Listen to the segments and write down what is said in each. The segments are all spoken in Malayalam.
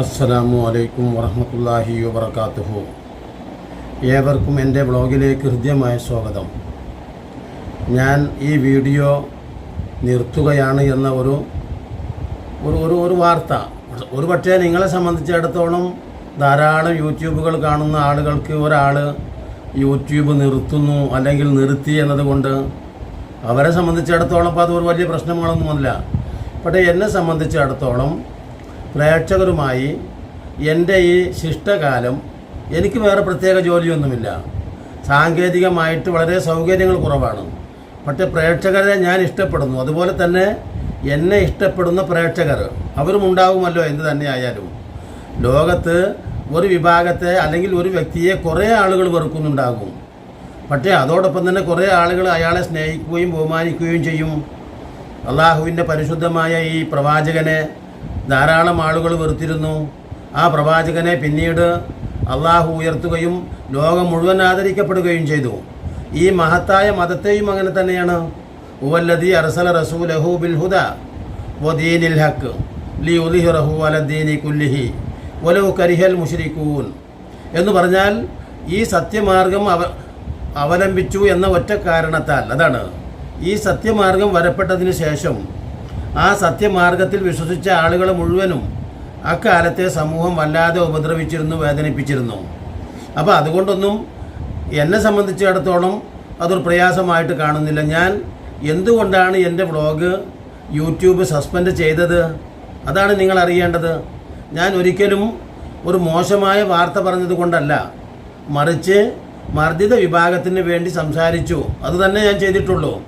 അസ്സലാമു അലൈക്കും വറഹമത്തല്ലാഹി വബർക്കാത്തുഹു ഏവർക്കും എന്റെ വ്ളോഗിലേക്ക് ഹൃദ്യമായ സ്വാഗതം. ഞാൻ ഈ വീഡിയോ നിർത്തുകയാണ് എന്ന ഒരു ഒരു ഒരു ഒരു വാർത്ത. ഒരു പക്ഷേ നിങ്ങളെ സംബന്ധിച്ചിടത്തോളം ധാരാളം യൂട്യൂബുകൾ കാണുന്ന ആളുകൾക്ക് ഒരാൾ യൂട്യൂബ് നിർത്തുന്നു അല്ലെങ്കിൽ നിർത്തി എന്നതുകൊണ്ട് അവരെ സംബന്ധിച്ചിടത്തോളം അപ്പോൾ അത് ഒരു വലിയ പ്രശ്നങ്ങളൊന്നുമല്ല. പക്ഷേ എന്നെ സംബന്ധിച്ചിടത്തോളം പ്രേക്ഷകരുമായി എന്റെ ഈ ശിഷ്ടകാലം എനിക്ക് വേറെ പ്രത്യേക ജോലിയൊന്നുമില്ല. സാങ്കേതികമായിട്ട് വളരെ സൗകര്യങ്ങൾ കുറവാണ്. പക്ഷേ പ്രേക്ഷകരെ ഞാൻ ഇഷ്ടപ്പെടുന്നു. അതുപോലെ തന്നെ എന്നെ ഇഷ്ടപ്പെടുന്ന പ്രേക്ഷകർ അവരും ഉണ്ടാകുമല്ലോ എന്ത് തന്നെ ആയാലും ലോകത്ത് ഒരു വിഭാഗത്തെ അല്ലെങ്കിൽ ഒരു വ്യക്തിയെ കുറേ ആളുകൾ വെറുക്കുന്നുണ്ടാകും. പക്ഷേ അതോടൊപ്പം തന്നെ കുറേ ആളുകൾ അയാളെ സ്നേഹിക്കുകയും ബഹുമാനിക്കുകയും ചെയ്യും. അള്ളാഹുവിന്റെ പരിശുദ്ധമായ ഈ പ്രവാചകനെ ധാരാളം ആളുകൾ വെറുത്തിരുന്നു. ആ പ്രവാചകനെ പിന്നീട് അള്ളാഹു ഉയർത്തുകയും ലോകം മുഴുവൻ ആദരിക്കപ്പെടുകയും ചെയ്തു. ഈ മഹത്തായ മതത്തെയും അങ്ങനെ തന്നെയാണ്. ഉവല്ലദി അർസല റസൂലഹു ബിൽ ഹുദ വദീനിൽ ഹക്ക് ലി ഉലിഹിറഹു അലദ്ദീനി കുല്ലിഹി വലു കരിഹൽ മുഷരിക്കൂൻ എന്ന് പറഞ്ഞാൽ ഈ സത്യമാർഗം അവ അവലംബിച്ചു എന്ന ഒറ്റ കാരണത്താൽ അതാണ്. ഈ സത്യമാർഗം വരപ്പെട്ടതിന് ശേഷം ആ സത്യമാർഗത്തിൽ വിശ്വസിച്ച ആളുകൾ മുഴുവനും അക്കാലത്തെ സമൂഹം വല്ലാതെ ഉപദ്രവിച്ചിരുന്നു വേദനിപ്പിച്ചിരുന്നു. അപ്പോൾ അതുകൊണ്ടൊന്നും എന്നെ സംബന്ധിച്ചിടത്തോളം അതൊരു പ്രയാസമായിട്ട് കാണുന്നില്ല. ഞാൻ എന്തുകൊണ്ടാണ് എന്റെ വ്ളോഗ് യൂട്യൂബ് സസ്പെൻഡ് ചെയ്തത്? അതാണ് നിങ്ങൾ അറിയേണ്ടത്. ഞാൻ ഒരിക്കലും ഒരു മോശമായ വാർത്ത പറഞ്ഞതുകൊണ്ടല്ല മറിച്ച് മർദ്ദിത വിഭാഗത്തിന് വേണ്ടി സംസാരിച്ചു. അതുതന്നെ ഞാൻ ചെയ്തിട്ടുള്ളൂ.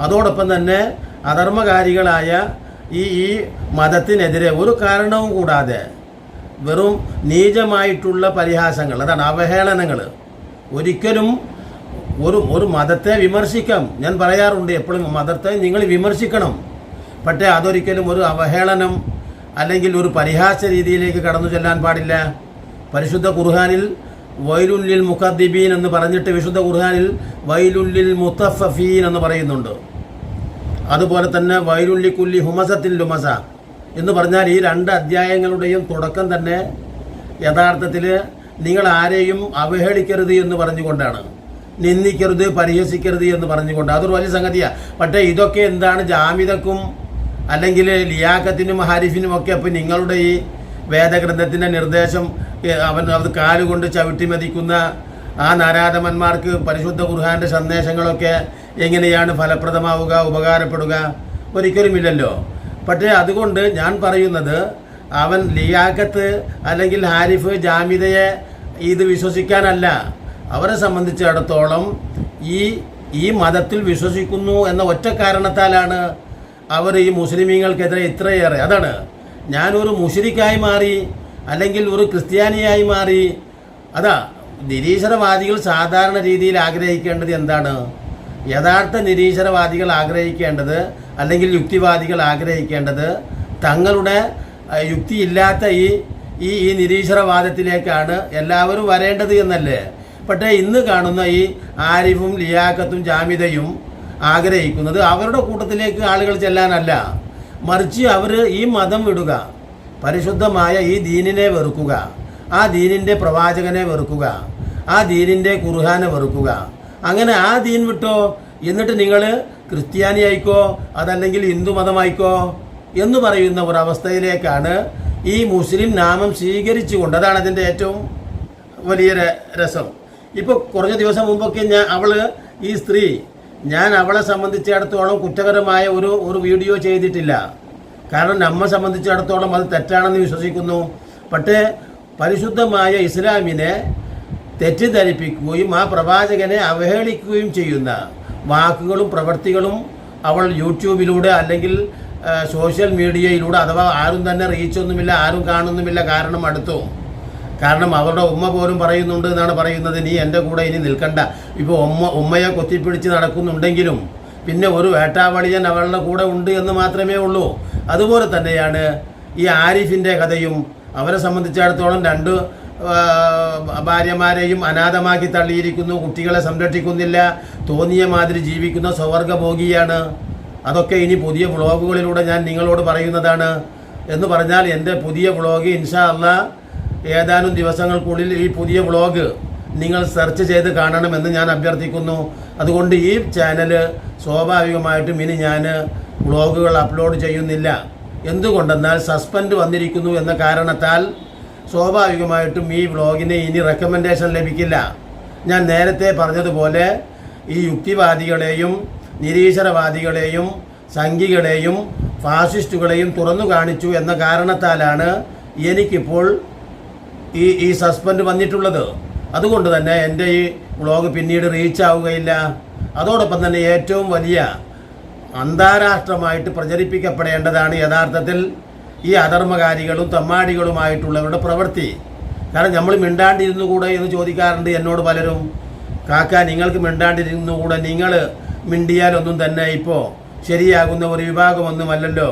അതോടൊപ്പം തന്നെ അധർമ്മകാരികളായ ഈ ഈ മതത്തിനെതിരെ ഒരു കാരണവും കൂടാതെ വെറും നീചമായിട്ടുള്ള പരിഹാസങ്ങൾ അതാണ് അവഹേളനങ്ങൾ. ഒരിക്കലും ഒരു ഒരു മതത്തെ വിമർശിക്കാം. ഞാൻ പറയാറുണ്ട് എപ്പോഴും മതത്തെ നിങ്ങൾ വിമർശിക്കണം. പക്ഷേ അതൊരിക്കലും ഒരു അവഹേളനം അല്ലെങ്കിൽ ഒരു പരിഹാസ രീതിയിലേക്ക് കടന്നു ചെല്ലാൻ പാടില്ല. പരിശുദ്ധ ഖുർഹാനിൽ വൈലുല്ലിൽ മുഖദ്ദിബീൻ എന്ന് പറഞ്ഞിട്ട് വിശുദ്ധ ഖുർഹാനിൽ വൈലുല്ലിൽ മുത്തഫീൻ എന്ന് പറയുന്നുണ്ട്. അതുപോലെ തന്നെ വൈരുള്ളിക്കുല്ലി കുല്ലി ഹുമസത്തിൽ ലുമസ എന്ന് പറഞ്ഞാൽ ഈ രണ്ട് അധ്യായങ്ങളുടെയും തുടക്കം തന്നെ യഥാർത്ഥത്തിൽ നിങ്ങൾ ആരെയും അവഹേളിക്കരുത് എന്ന് പറഞ്ഞുകൊണ്ടാണ്. നിന്ദിക്കരുത് പരിഹസിക്കരുത് എന്ന് പറഞ്ഞുകൊണ്ട്. അതൊരു വലിയ സംഗതിയാണ് പക്ഷേ ഇതൊക്കെ എന്താണ് ജാമിതക്കും അല്ലെങ്കിൽ ലിയാക്കത്തിനും ഹാരിഫിനും ഒക്കെ അപ്പം നിങ്ങളുടെ ഈ വേദഗ്രന്ഥത്തിന്റെ നിർദ്ദേശം അവൻ അത് കാലുകൊണ്ട് ചവിട്ടി മതിക്കുന്ന ആ നാരാധമന്മാർക്ക് പരിശുദ്ധ ഖുർഹാന്റെ സന്ദേശങ്ങളൊക്കെ എങ്ങനെയാണ് ഫലപ്രദമാവുക ഉപകാരപ്പെടുക? ഒരിക്കലുമില്ലല്ലോ പക്ഷേ അതുകൊണ്ട് ഞാൻ പറയുന്നത് അവൻ ലിയാക്കത്ത് അല്ലെങ്കിൽ ഹാരിഫ് ജാമിതയെ ഇത് വിശ്വസിക്കാനല്ല. അവരെ സംബന്ധിച്ചിടത്തോളം ഈ ഈ മതത്തിൽ വിശ്വസിക്കുന്നു എന്ന ഒറ്റ കാരണത്താലാണ് അവർ ഈ മുസ്ലിമീങ്ങൾക്കെതിരെ ഇത്രയേറെ. അതാണ്. ഞാനൊരു മുഷിരിക്കായി മാറി അല്ലെങ്കിൽ ഒരു ക്രിസ്ത്യാനിയായി മാറി. അതാ നിരീശ്വരവാദികൾ സാധാരണ രീതിയിൽ ആഗ്രഹിക്കേണ്ടത് എന്താണ്? യഥാർത്ഥ നിരീശ്വരവാദികൾ ആഗ്രഹിക്കേണ്ടത് അല്ലെങ്കിൽ യുക്തിവാദികൾ ആഗ്രഹിക്കേണ്ടത് തങ്ങളുടെ യുക്തിയില്ലാത്ത ഈ ഈ ഈ നിരീശ്വരവാദത്തിലേക്കാണ് എല്ലാവരും വരേണ്ടത് എന്നല്ലേ? പക്ഷേ ഇന്ന് കാണുന്ന ഈ ആരിഫും ലിയാക്കത്തും ജാമിതയും ആഗ്രഹിക്കുന്നത് അവരുടെ കൂട്ടത്തിലേക്ക് ആളുകൾ ചെല്ലാനല്ല. മറിച്ച് അവർ ഈ മതം വിടുക പരിശുദ്ധമായ ഈ ദീനിനെ വെറുക്കുക ആ ദീനിന്റെ പ്രവാചകനെ വെറുക്കുക ആ ദീനിന്റെ കുർഹാനെ വെറുക്കുക അങ്ങനെ ആ ദീൻ വിട്ടോ? എന്നിട്ട് നിങ്ങൾ ക്രിസ്ത്യാനി ആയിക്കോ അതല്ലെങ്കിൽ ഹിന്ദു മതമായിക്കോ എന്ന് പറയുന്ന ഒരവസ്ഥയിലേക്കാണ് ഈ മുസ്ലിം നാമം സ്വീകരിച്ചുകൊണ്ട്. അതാണ് അതിന്റെ ഏറ്റവും വലിയ രസം. ഇപ്പോൾ കുറഞ്ഞ ദിവസം മുമ്പൊക്കെ ഞാൻ അവൾ ഈ സ്ത്രീ ഞാൻ അവളെ സംബന്ധിച്ചിടത്തോളം കുറ്റകരമായ ഒരു ഒരു വീഡിയോ ചെയ്തിട്ടില്ല. കാരണം നമ്മെ സംബന്ധിച്ചിടത്തോളം അത് തെറ്റാണെന്ന് വിശ്വസിക്കുന്നു. പക്ഷേ പരിശുദ്ധമായ ഇസ്ലാമിനെ തെറ്റിദ്ധരിപ്പിക്കുകയും ആ പ്രവാചകനെ അവഹേളിക്കുകയും ചെയ്യുന്ന വാക്കുകളും പ്രവൃത്തികളും അവൾ യൂട്യൂബിലൂടെ അല്ലെങ്കിൽ സോഷ്യൽ മീഡിയയിലൂടെ അഥവാ ആരും തന്നെ റീച്ചൊന്നുമില്ല ആരും കാണുന്നുമില്ല കാരണം അടുത്തു. കാരണം അവരുടെ ഉമ്മ പോലും പറയുന്നുണ്ട് എന്നാണ് പറയുന്നത്. നീ എന്റെ കൂടെ ഇനി നിൽക്കണ്ട. ഇപ്പോൾ ഉമ്മ ഉമ്മയെ കൊത്തിപ്പിടിച്ച് നടക്കുന്നുണ്ടെങ്കിലും പിന്നെ ഒരു വേട്ടാവളിയൻ അവളുടെ കൂടെ ഉണ്ട് എന്ന് മാത്രമേ ഉള്ളൂ. അതുപോലെ തന്നെയാണ് ഈ ആരിഫിന്റെ കഥയും. അവരെ സംബന്ധിച്ചിടത്തോളം രണ്ട് ഭാര്യമാരെയും അനാഥമാക്കി തള്ളിയിരിക്കുന്നു കുട്ടികളെ സംരക്ഷിക്കുന്നില്ല തോന്നിയ മാതിരി ജീവിക്കുന്ന സ്വവർഗഭോഗിയാണ് അതൊക്കെ ഇനി പുതിയ വ്ളോഗുകളിലൂടെ ഞാൻ നിങ്ങളോട് പറയുന്നതാണ്. എന്ന് പറഞ്ഞാൽ എന്റെ പുതിയ വ്ളോഗ് ഇൻഷാ അല്ല ഏതാനും ദിവസങ്ങൾക്കുള്ളിൽ ഈ പുതിയ വ്ളോഗ് നിങ്ങൾ സെർച്ച് ചെയ്ത് കാണണമെന്ന് ഞാൻ അഭ്യർത്ഥിക്കുന്നു. അതുകൊണ്ട് ഈ ചാനൽ സ്വാഭാവികമായിട്ടും ഇനി ഞാൻ വ്ളോഗുകൾ അപ്ലോഡ് ചെയ്യുന്നില്ല. എന്തുകൊണ്ടെന്നാൽ സസ്പെൻഡ് വന്നിരിക്കുന്നു എന്ന കാരണത്താൽ സ്വാഭാവികമായിട്ടും ഈ വ്ളോഗിന് ഇനി റെക്കമെൻഡേഷൻ ലഭിക്കില്ല. ഞാൻ നേരത്തെ പറഞ്ഞതുപോലെ ഈ യുക്തിവാദികളെയും നിരീശ്വരവാദികളെയും സംഘികളെയും ഫാസിസ്റ്റുകളെയും തുറന്നു കാണിച്ചു എന്ന കാരണത്താലാണ് എനിക്കിപ്പോൾ ഈ ഈ സസ്പെൻഡ് വന്നിട്ടുള്ളത്. അതുകൊണ്ട് തന്നെ എന്റെ ഈ വ്ളോഗ് പിന്നീട് റീച്ച് ആവുകയില്ല. അതോടൊപ്പം തന്നെ ഏറ്റവും വലിയ അന്താരാഷ്ട്രമായിട്ട് പ്രചരിപ്പിക്കപ്പെടേണ്ടതാണ് യഥാർത്ഥത്തിൽ ഈ അധർമ്മകാരികളും തമ്മാടികളുമായിട്ടുള്ളവരുടെ പ്രവൃത്തി. കാരണം നമ്മൾ മിണ്ടാണ്ടിരുന്നുകൂടെ എന്ന് ചോദിക്കാറുണ്ട് എന്നോട് പലരും. കാക്ക നിങ്ങൾക്ക് മിണ്ടാണ്ടിരുന്നുകൂടെ നിങ്ങൾ മിണ്ടിയാലൊന്നും തന്നെ ഇപ്പോൾ ശരിയാകുന്ന ഒരു വിഭാഗമൊന്നുമല്ലല്ലോ.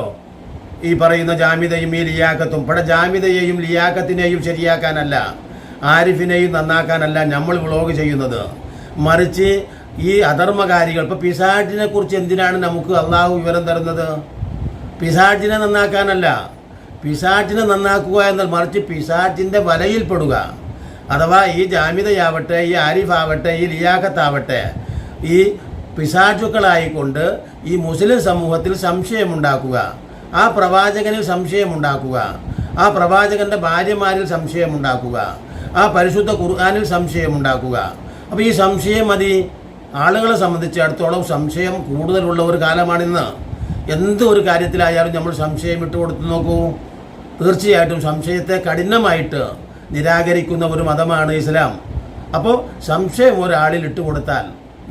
ഈ പറയുന്ന ജാമ്യതയും ഈ ലിയാക്കത്തും ഇവിടെ ജാമ്യതയെയും ലിയാക്കത്തിനെയും ശരിയാക്കാനല്ല ആരിഫിനെയും നന്നാക്കാനല്ല നമ്മൾ വ്ളോഗ് ചെയ്യുന്നത്. മറിച്ച് ഈ അധർമ്മകാരികൾ ഇപ്പോൾ പിസാഡിനെ കുറിച്ച് എന്തിനാണ് നമുക്ക് അള്ളാഹു വിവരം തരുന്നത്? പിസാഡിനെ നന്നാക്കാനല്ല പിശാചിനെ നന്നാക്കുക എന്നാൽ മറിച്ച് പിശാചിന്റെ വലയിൽപ്പെടുക അഥവാ ഈ ജാമിതയാവട്ടെ ഈ ആരിഫാവട്ടെ ഈ ലിയാഖത്താവട്ടെ ഈ പിശാചുക്കളായിക്കൊണ്ട് ഈ മുസ്ലിം സമൂഹത്തിൽ സംശയമുണ്ടാക്കുക. ആ പ്രവാചകനിൽ സംശയമുണ്ടാക്കുക. ആ പ്രവാചകന്റെ ഭാര്യമാരിൽ സംശയമുണ്ടാക്കുക. ആ പരിശുദ്ധ ഖുർആാനിൽ സംശയമുണ്ടാക്കുക. അപ്പോൾ ഈ സംശയം മതി. ആളുകളെ സംബന്ധിച്ചിടത്തോളം സംശയം കൂടുതലുള്ള ഒരു കാലമാണിന്ന്. എന്ത് ഒരു കാര്യത്തിലായാലും നമ്മൾ സംശയം ഇട്ട് കൊടുത്തു നോക്കൂ. തീർച്ചയായിട്ടും സംശയത്തെ കഠിനമായിട്ട് നിരാകരിക്കുന്ന ഒരു മതമാണ് ഇസ്ലാം. അപ്പോൾ സംശയം ഒരാളിൽ ഇട്ട് കൊടുത്താൽ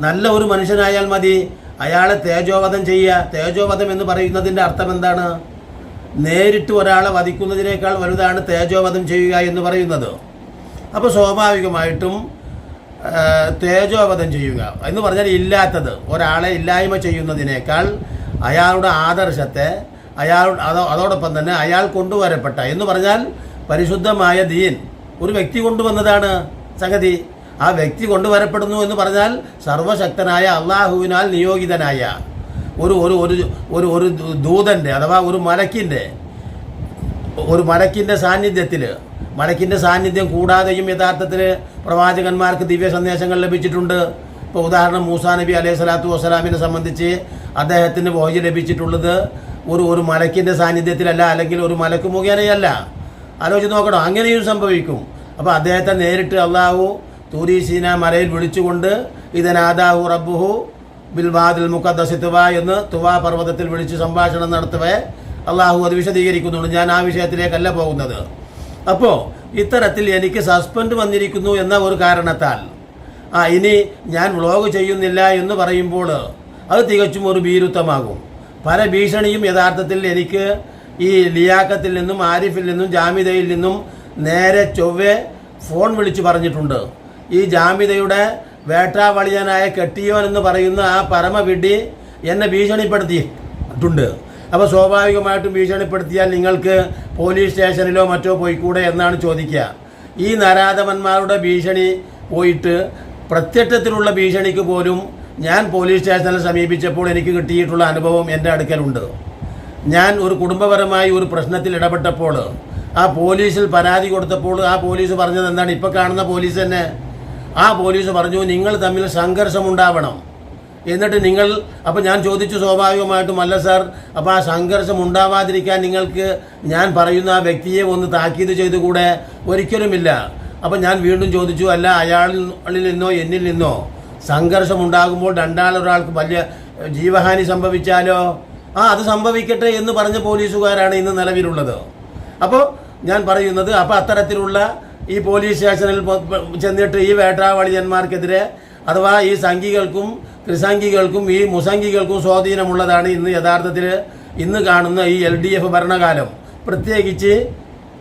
നല്ല ഒരു മനുഷ്യനായാൽ മതി. അയാളെ തേജോവധം ചെയ്യുക. തേജോവധം എന്ന് പറയുന്നതിന്റെ അർത്ഥം എന്താണ്? നേരിട്ട് ഒരാളെ വധിക്കുന്നതിനേക്കാൾ വലുതാണ് തേജോവധം ചെയ്യുക എന്ന് പറയുന്നത്. അപ്പോൾ സ്വാഭാവികമായിട്ടും തേജോവധം ചെയ്യുക എന്ന് പറഞ്ഞാൽ ഇല്ലാത്തത് ഒരാളെ ഇല്ലായ്മ ചെയ്യുന്നതിനേക്കാൾ അയാളുടെ ആദർശത്തെ അയാൾ അതോ അതോടൊപ്പം തന്നെ അയാൾ കൊണ്ടുവരപ്പെട്ട. എന്ന് പറഞ്ഞാൽ പരിശുദ്ധമായ ദീൻ ഒരു വ്യക്തി കൊണ്ടുവന്നതാണ് സംഗതി. ആ വ്യക്തി കൊണ്ടുവരപ്പെടുന്നു എന്ന് പറഞ്ഞാൽ സർവശക്തനായ അള്ളാഹുവിനാൽ നിയോഗിതനായ ഒരു ഒരു ഒരു ഒരു ഒരു ദൂതന്റെ അഥവാ ഒരു മലക്കിന്റെ ഒരു മലക്കിന്റെ സാന്നിധ്യത്തിൽ മലക്കിന്റെ സാന്നിധ്യം കൂടാതെയും യഥാർത്ഥത്തിൽ പ്രവാചകന്മാർക്ക് ദിവ്യ സന്ദേശങ്ങൾ ലഭിച്ചിട്ടുണ്ട്. ഇപ്പോൾ ഉദാഹരണം മൂസാ നബി അലൈഹി സ്വലാത്തു വസ്സലാമിനെ സംബന്ധിച്ച് അദ്ദേഹത്തിന് വോഹി ലഭിച്ചിട്ടുള്ളത് ഒരു ഒരു മലക്കിന്റെ സാന്നിധ്യത്തിലല്ല അല്ലെങ്കിൽ ഒരു മലക്ക് മുഖേനയല്ല. ആലോചിച്ച് നോക്കണം അങ്ങനെയും സംഭവിക്കും. അപ്പോൾ അദ്ദേഹത്തെ നേരിട്ട് അള്ളാഹു തൂരീസീന മലയിൽ വിളിച്ചുകൊണ്ട് ഇതനാദാഹു റബ്ബുഹു ബിൽവാദിൽ മുഖദ്ദസി തുവ എന്ന് തുവ പർവതത്തിൽ വിളിച്ച് സംഭാഷണം നടത്തവേ അള്ളാഹു അത് വിശദീകരിക്കുന്നുണ്ട്. ഞാൻ ആ വിഷയത്തിലേക്കല്ല പോകുന്നത്. അപ്പോൾ ഇത്തരത്തിൽ എനിക്ക് സസ്പെൻഡ് വന്നിരിക്കുന്നു എന്ന ഒരു കാരണത്താൽ ആ ഇനി ഞാൻ വ്ളോഗ് ചെയ്യുന്നില്ല എന്ന് പറയുമ്പോൾ അത് തികച്ചും ഒരു ഭീരുത്വമാകും. പല ഭീഷണിയും യഥാർത്ഥത്തിൽ എനിക്ക് ഈ ലിയാക്കത്തിൽ നിന്നും ആരിഫിൽ നിന്നും ജാമിദയിൽ നിന്നും നേരെ ചൊവ്വെ ഫോൺ വിളിച്ച് പറഞ്ഞിട്ടുണ്ട്. ഈ ജാമിദയുടെ വേട്ടാവളിയനായ കെട്ടിയോൻ എന്ന് പറയുന്ന ആ പരമവിഡി എന്നെ ഭീഷണിപ്പെടുത്തിയിട്ടുണ്ട് അപ്പോൾ സ്വാഭാവികമായിട്ടും ഭീഷണിപ്പെടുത്തിയാൽ നിങ്ങൾക്ക് പോലീസ് സ്റ്റേഷനിലോ മറ്റോ പോയിക്കൂടെ എന്നാണ് ചോദിക്കുക. ഈ നരാധവന്മാരുടെ ഭീഷണി പോയിട്ട് പ്രത്യക്ഷത്തിലുള്ള ഭീഷണിക്ക് പോലും ഞാൻ പോലീസ് സ്റ്റേഷനിൽ സമീപിച്ചപ്പോൾ എനിക്ക് കിട്ടിയിട്ടുള്ള അനുഭവം എന്റെ അടുക്കലുണ്ട്. ഞാൻ ഒരു കുടുംബപരമായി ഒരു പ്രശ്നത്തിൽ ഇടപെട്ടപ്പോൾ ആ പോലീസിൽ പരാതി കൊടുത്തപ്പോൾ ആ പോലീസ് പറഞ്ഞത് എന്താണ്? ഇപ്പോൾ കാണുന്ന പോലീസ് തന്നെ. ആ പോലീസ് പറഞ്ഞു നിങ്ങൾ തമ്മിൽ സംഘർഷമുണ്ടാവണം. എന്നിട്ട് നിങ്ങൾ അപ്പോൾ ഞാൻ ചോദിച്ചു സ്വാഭാവികമായിട്ടും അല്ല സാർ അപ്പോൾ ആ സംഘർഷം ഉണ്ടാവാതിരിക്കാൻ നിങ്ങൾക്ക് ഞാൻ പറയുന്ന ആ വ്യക്തിയെ ഒന്ന് താക്കീത് ചെയ്തുകൂടെ? ഒരിക്കലുമില്ല. അപ്പോൾ ഞാൻ വീണ്ടും ചോദിച്ചു അല്ല അയാളിൽ നിന്നോ എന്നിൽ നിന്നോ? സംഘർഷം ഉണ്ടാകുമ്പോൾ രണ്ടാളൊരാൾക്ക് വലിയ ജീവഹാനി സംഭവിച്ചാലോ? ആ അത് സംഭവിക്കട്ടെ എന്ന് പറഞ്ഞ പോലീസുകാരാണ് ഇന്ന് നിലവിലുള്ളത്. അപ്പോൾ ഞാൻ പറയുന്നത് അപ്പോൾ അത്തരത്തിലുള്ള ഈ പോലീസ് സ്റ്റേഷനിൽ ചെന്നിട്ട് ഈ വേട്ടാവളിയന്മാർക്കെതിരെ അഥവാ ഈ സംഘികൾക്കും ത്രിസംഘികൾക്കും ഈ മുസംഘികൾക്കും സ്വാധീനമുള്ളതാണ് ഇന്ന് യഥാർത്ഥത്തിൽ ഇന്ന് കാണുന്ന ഈ എൽ ഡി എഫ് ഭരണകാലം. പ്രത്യേകിച്ച്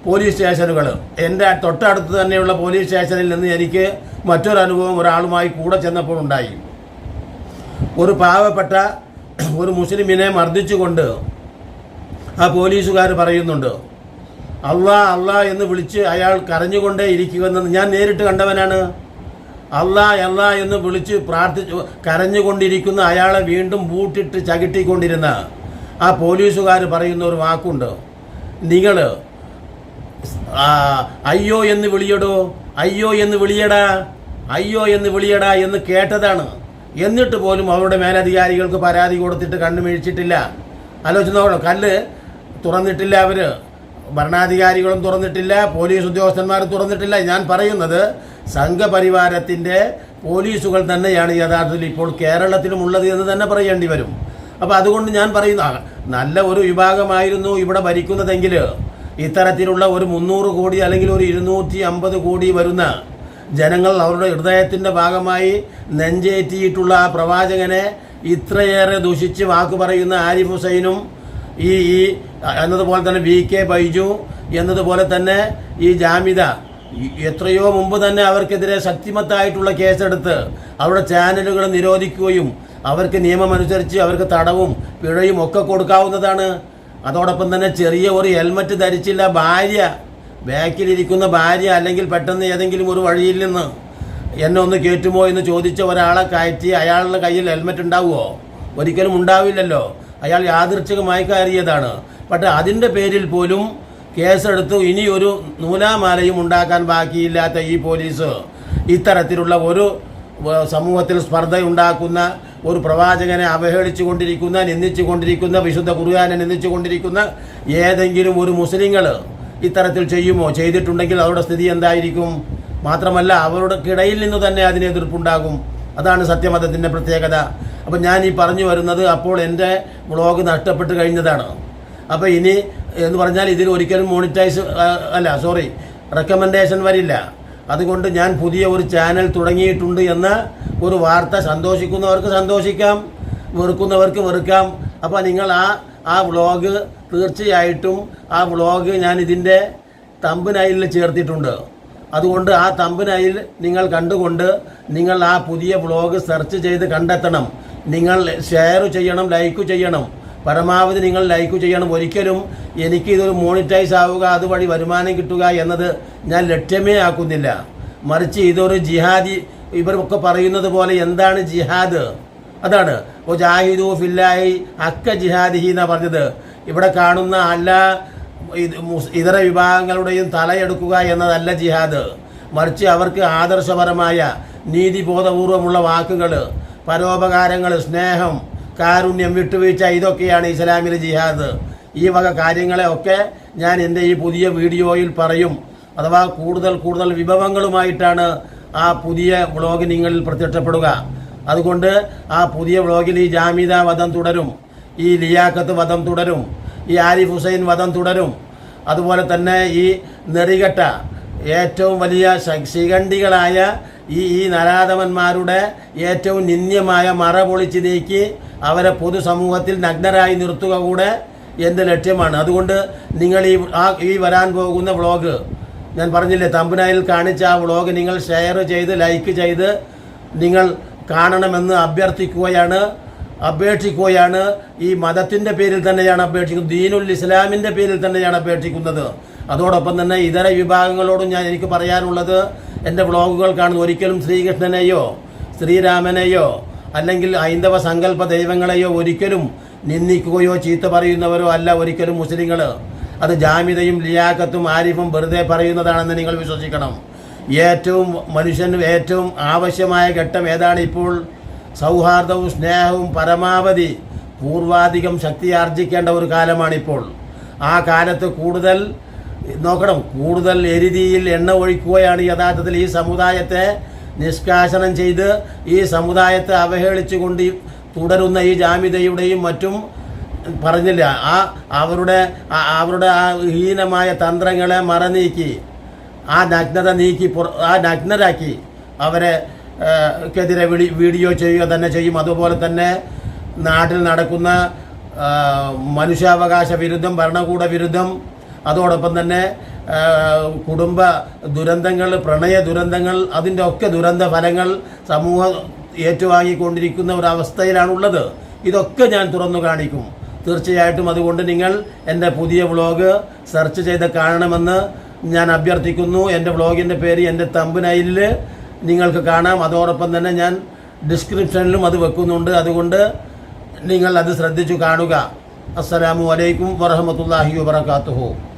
പോലീസ് സ്റ്റേഷനുകൾ എന്റെ തൊട്ടടുത്ത് തന്നെയുള്ള പോലീസ് സ്റ്റേഷനിൽ നിന്ന് എനിക്ക് മറ്റൊരു അനുഭവം ഒരാളുമായി കൂടെ ചെന്നപ്പോൾ ഉണ്ടായി. ഒരു പാവപ്പെട്ട ഒരു മുസ്ലിമിനെ മർദ്ദിച്ചുകൊണ്ട് ആ പോലീസുകാർ പറയുന്നുണ്ട് അള്ളാ അള്ളാ എന്ന് വിളിച്ച് അയാൾ കരഞ്ഞുകൊണ്ടേ ഇരിക്കുമെന്ന് ഞാൻ നേരിട്ട് കണ്ടവനാണ്. അള്ളാ അള്ളാ എന്ന് വിളിച്ച് പ്രാർത്ഥിച്ചു കരഞ്ഞുകൊണ്ടിരിക്കുന്ന അയാളെ വീണ്ടും ബൂട്ടിട്ട് ചകിട്ടിക്കൊണ്ടിരുന്ന ആ പോലീസുകാർ പറയുന്ന ഒരു വാക്കുണ്ട് നിങ്ങൾ അയ്യോ എന്ന് വിളിയടോ അയ്യോ എന്ന് വിളിയടാ അയ്യോ എന്ന് വിളിയടാ എന്ന് കേട്ടതാണ്. എന്നിട്ട് പോലും അവരുടെ മേലധികാരികൾക്ക് പരാതി കൊടുത്തിട്ട് കണ്ണു മിഴിച്ചിട്ടില്ല ആലോചിച്ച് നോക്കണം കല്ല് തുറന്നിട്ടില്ല അവർ. ഭരണാധികാരികളും തുറന്നിട്ടില്ല പോലീസ് ഉദ്യോഗസ്ഥന്മാരും തുറന്നിട്ടില്ല. ഞാൻ പറയുന്നത് സംഘപരിവാരത്തിന്റെ പോലീസുകൾ തന്നെയാണ് യഥാർത്ഥത്തിൽ ഇപ്പോൾ കേരളത്തിലും ഉള്ളത് എന്ന് തന്നെ പറയേണ്ടി വരും. അപ്പോൾ അതുകൊണ്ട് ഞാൻ പറയുന്ന നല്ല ഒരു വിഭാഗമായിരുന്നു ഇവിടെ ഭരിക്കുന്നതെങ്കിൽ ഇത്തരത്തിലുള്ള ഒരു മുന്നൂറ് കോടി അല്ലെങ്കിൽ ഒരു ഇരുന്നൂറ്റി അമ്പത് കോടി വരുന്ന ജനങ്ങൾ അവരുടെ ഹൃദയത്തിന്റെ ഭാഗമായി നെഞ്ചേറ്റിയിട്ടുള്ള ആ പ്രവാചകനെ ഇത്രയേറെ ദുഷിച്ച് വാക്ക് പറയുന്ന ആരിഫ് ഹുസൈനും ഈ ഈ എന്നതുപോലെ തന്നെ വി കെ ബൈജു എന്നതുപോലെ തന്നെ ഈ ജാമിത എത്രയോ മുമ്പ് തന്നെ അവർക്കെതിരെ ശക്തിമത്തായിട്ടുള്ള കേസെടുത്ത് അവരുടെ ചാനലുകൾ നിരോധിക്കുകയും അവർക്ക് നിയമമനുസരിച്ച് അവർക്ക് തടവും പിഴയും ഒക്കെ കൊടുക്കാവുന്നതാണ് അതോടൊപ്പം തന്നെ ചെറിയ ഒരു ഹെൽമറ്റ് ധരിച്ചില്ല ഭാര്യ. ബാക്കിലിരിക്കുന്ന ഭാര്യ അല്ലെങ്കിൽ പെട്ടെന്ന് ഏതെങ്കിലും ഒരു വഴിയിൽ നിന്ന് എന്നെ ഒന്ന് കയറ്റുമോ എന്ന് ചോദിച്ച ഒരാളെ കയറ്റി അയാളുടെ കയ്യിൽ ഹെൽമറ്റ് ഉണ്ടാവുമോ? ഒരിക്കലും ഉണ്ടാവില്ലല്ലോ. അയാൾ യാദൃച്ഛികമായി കയറിയതാണ്. പക്ഷെ അതിന്റെ പേരിൽ പോലും കേസെടുത്തു. ഇനി ഒരു നൂലാമാലയും ഉണ്ടാക്കാൻ ബാക്കിയില്ലാത്ത ഈ പോലീസ് ഇത്തരത്തിലുള്ള ഒരു സമൂഹത്തിൽ സ്പർദ്ധയുണ്ടാക്കുന്ന ഒരു പ്രവാചകനെ അവഹേളിച്ചു കൊണ്ടിരിക്കുന്ന നിന്ദിച്ചു കൊണ്ടിരിക്കുന്ന വിശുദ്ധ കുറുവാനെ നിന്ദിച്ചു കൊണ്ടിരിക്കുന്ന ഏതെങ്കിലും ഒരു മുസ്ലിങ്ങൾ ഇത്തരത്തിൽ ചെയ്യുമോ? ചെയ്തിട്ടുണ്ടെങ്കിൽ അവരുടെ സ്ഥിതി എന്തായിരിക്കും? മാത്രമല്ല അവരുടെ കിടയിൽ നിന്ന് തന്നെ അതിന് എതിർപ്പുണ്ടാകും. അതാണ് സത്യമതത്തിന്റെ പ്രത്യേകത. അപ്പം ഞാൻ ഈ പറഞ്ഞു വരുന്നത് അപ്പോൾ എന്റെ ബ്ലോഗ് നഷ്ടപ്പെട്ട് കഴിഞ്ഞതാണ്. അപ്പോൾ ഇനി എന്ന് പറഞ്ഞാൽ ഇതിൽ ഒരിക്കലും മോണിറ്റൈസ് അല്ല സോറി റെക്കമെൻഡേഷൻ വരില്ല. അതുകൊണ്ട് ഞാൻ പുതിയ ഒരു ചാനൽ തുടങ്ങിയിട്ടുണ്ട് എന്ന ഒരു വാർത്ത സന്തോഷിക്കുന്നവർക്ക് സന്തോഷിക്കാം വെറുക്കുന്നവർക്ക് വെറുക്കാം. അപ്പോൾ നിങ്ങൾ ആ ആ വ്ളോഗ് തീർച്ചയായിട്ടും ആ വ്ളോഗ് ഞാൻ ഇതിന്റെ തമ്പനയിൽ ചേർത്തിട്ടുണ്ട്. അതുകൊണ്ട് ആ തമ്പനയിൽ നിങ്ങൾ കണ്ടുകൊണ്ട് നിങ്ങൾ ആ പുതിയ വ്ളോഗ് സെർച്ച് ചെയ്ത് കണ്ടെത്തണം. നിങ്ങൾ ഷെയർ ചെയ്യണം ലൈക്ക് ചെയ്യണം. പരമാവധി നിങ്ങൾ ലൈക്ക് ചെയ്യണം. ഒരിക്കലും എനിക്ക് ഇതൊരു മോണിറ്റൈസ് ആവുക അതുവഴി വരുമാനം കിട്ടുക എന്നത് ഞാൻ ലക്ഷ്യമേ ആക്കുന്നില്ല. മറിച്ച് ഇതൊരു ജിഹാദി ഇവരൊക്കെ പറയുന്നത് പോലെ എന്താണ് ജിഹാദ്? അതാണ്. ഓ ജാഹിദു ഫില്ലായി അക്ക ജിഹാദിഹി എന്നാണ് പറഞ്ഞത്. ഇവിടെ കാണുന്ന എല്ലാ ഇതര വിഭാഗങ്ങളുടെയും തലയെടുക്കുക എന്നതല്ല ജിഹാദ്. മറിച്ച് അവർക്ക് ആദർശപരമായ നീതിബോധപൂർവമുള്ള വാക്കുകൾ പരോപകാരങ്ങൾ സ്നേഹം കാരുണ്യം വിട്ടുവീഴ്ച ഇതൊക്കെയാണ് ഇസ്ലാമിലെ ജിഹാദ്. ഈ വക കാര്യങ്ങളെയൊക്കെ ഞാൻ എന്റെ ഈ പുതിയ വീഡിയോയിൽ പറയും. അഥവാ കൂടുതൽ കൂടുതൽ വിഭവങ്ങളുമായിട്ടാണ് ആ പുതിയ വ്ളോഗ് നിങ്ങളിൽ പ്രത്യക്ഷപ്പെടുക. അതുകൊണ്ട് ആ പുതിയ വ്ളോഗിൽ ഈ ജാമിദ വധം തുടരും ഈ ലിയാഖത്ത് വധം തുടരും ഈ ആരിഫ് ഹുസൈൻ വധം തുടരും. അതുപോലെ തന്നെ ഈ നെറികെട്ട ഏറ്റവും വലിയ ശിഖണ്ഡികളായ ഈ ഈ നരാധവന്മാരുടെ ഏറ്റവും നിന്ദ്യമായ മറ പൊളിച്ച് നീക്കി അവരെ പൊതുസമൂഹത്തിൽ നഗ്നരായി നിർത്തുക കൂടെ എന്റെ ലക്ഷ്യമാണ്. അതുകൊണ്ട് നിങ്ങൾ ഈ ആ ഈ വരാൻ പോകുന്ന വ്ളോഗ് ഞാൻ പറഞ്ഞില്ലേ തമ്പുനായിൽ കാണിച്ച ആ വ്ളോഗ് നിങ്ങൾ ഷെയർ ചെയ്ത് ലൈക്ക് ചെയ്ത് നിങ്ങൾ കാണണമെന്ന് അഭ്യർത്ഥിക്കുകയാണ് അപേക്ഷിക്കുകയാണ്. ഈ മതത്തിന്റെ പേരിൽ തന്നെയാണ് അപേക്ഷിക്കുന്നത് ദീനുൽ ഇസ്ലാമിന്റെ പേരിൽ തന്നെയാണ് അപേക്ഷിക്കുന്നത്. അതോടൊപ്പം തന്നെ ഇതര വിഭാഗങ്ങളോടും ഞാൻ എനിക്ക് പറയാനുള്ളത് എന്റെ വ്ളോഗുകൾ കാണുന്ന ഒരിക്കലും ശ്രീകൃഷ്ണനെയോ ശ്രീരാമനെയോ അല്ലെങ്കിൽ ഹൈന്ദവ സങ്കല്പ ദൈവങ്ങളെയോ ഒരിക്കലും നിന്ദിക്കുകയോ ചീത്ത പറയുന്നവരോ അല്ല ഒരിക്കലും മുസ്ലിങ്ങൾ. അത് ജാമിതയും ലിയാക്കത്തും ആരിഫും വെറുതെ പറയുന്നതാണെന്ന് നിങ്ങൾ വിശ്വസിക്കണം. ഏറ്റവും മനുഷ്യന് ഏറ്റവും ആവശ്യമായ ഘട്ടം ഏതാണ് ഇപ്പോൾ? സൗഹാർദ്ദവും സ്നേഹവും പരമാവധി പൂർവാധികം ശക്തി ആർജിക്കേണ്ട ഒരു കാലമാണിപ്പോൾ. ആ കാലത്ത് കൂടുതൽ നോക്കണം കൂടുതൽ എരുതിയിൽ എണ്ണ ഒഴിക്കുകയാണ് യഥാർത്ഥത്തിൽ ഈ സമുദായത്തെ നിഷ്കാസനം ചെയ്ത് ഈ സമുദായത്തെ അവഹേളിച്ചുകൊണ്ട് തുടരുന്ന ഈ ജാമിതയുടെയും മറ്റും പറഞ്ഞില്ല. ആ അവരുടെ അവരുടെ ആ ഹീനമായ തന്ത്രങ്ങളെ മറനീക്കി ആ നഗ്നത നീക്കി ആ നഗ്നരാക്കി അവരെ ക്കെതിരെ വിളി വീഡിയോ ചെയ്യുക തന്നെ ചെയ്യും. അതുപോലെ തന്നെ നാട്ടിൽ നടക്കുന്ന മനുഷ്യാവകാശ വിരുദ്ധം ഭരണകൂട വിരുദ്ധം അതോടൊപ്പം തന്നെ കുടുംബ ദുരന്തങ്ങൾ പ്രണയ ദുരന്തങ്ങൾ അതിന്റെ ഒക്കെ ദുരന്ത ഫലങ്ങൾ സമൂഹം ഏറ്റുവാങ്ങിക്കൊണ്ടിരിക്കുന്ന ഒരവസ്ഥയിലാണുള്ളത്. ഇതൊക്കെ ഞാൻ തുറന്നു കാണിക്കും. തീർച്ചയായിട്ടും അതുകൊണ്ട് നിങ്ങൾ എന്റെ പുതിയ വ്ളോഗ് സെർച്ച് ചെയ്ത് കാണണമെന്ന് ഞാൻ അഭ്യർത്ഥിക്കുന്നു. എന്റെ വ്ളോഗിന്റെ പേര് എന്റെ തമ്പനയിലിൽ നിങ്ങൾക്ക് കാണാം. അതോടൊപ്പം തന്നെ ഞാൻ ഡിസ്ക്രിപ്ഷനിലും അത് വെക്കുന്നുണ്ട്. അതുകൊണ്ട് നിങ്ങൾ അത് ശ്രദ്ധിച്ചു കാണുക. അസ്സലാമു അലൈക്കും വറഹമത്തല്ലാഹി വബർക്കാത്തുഹു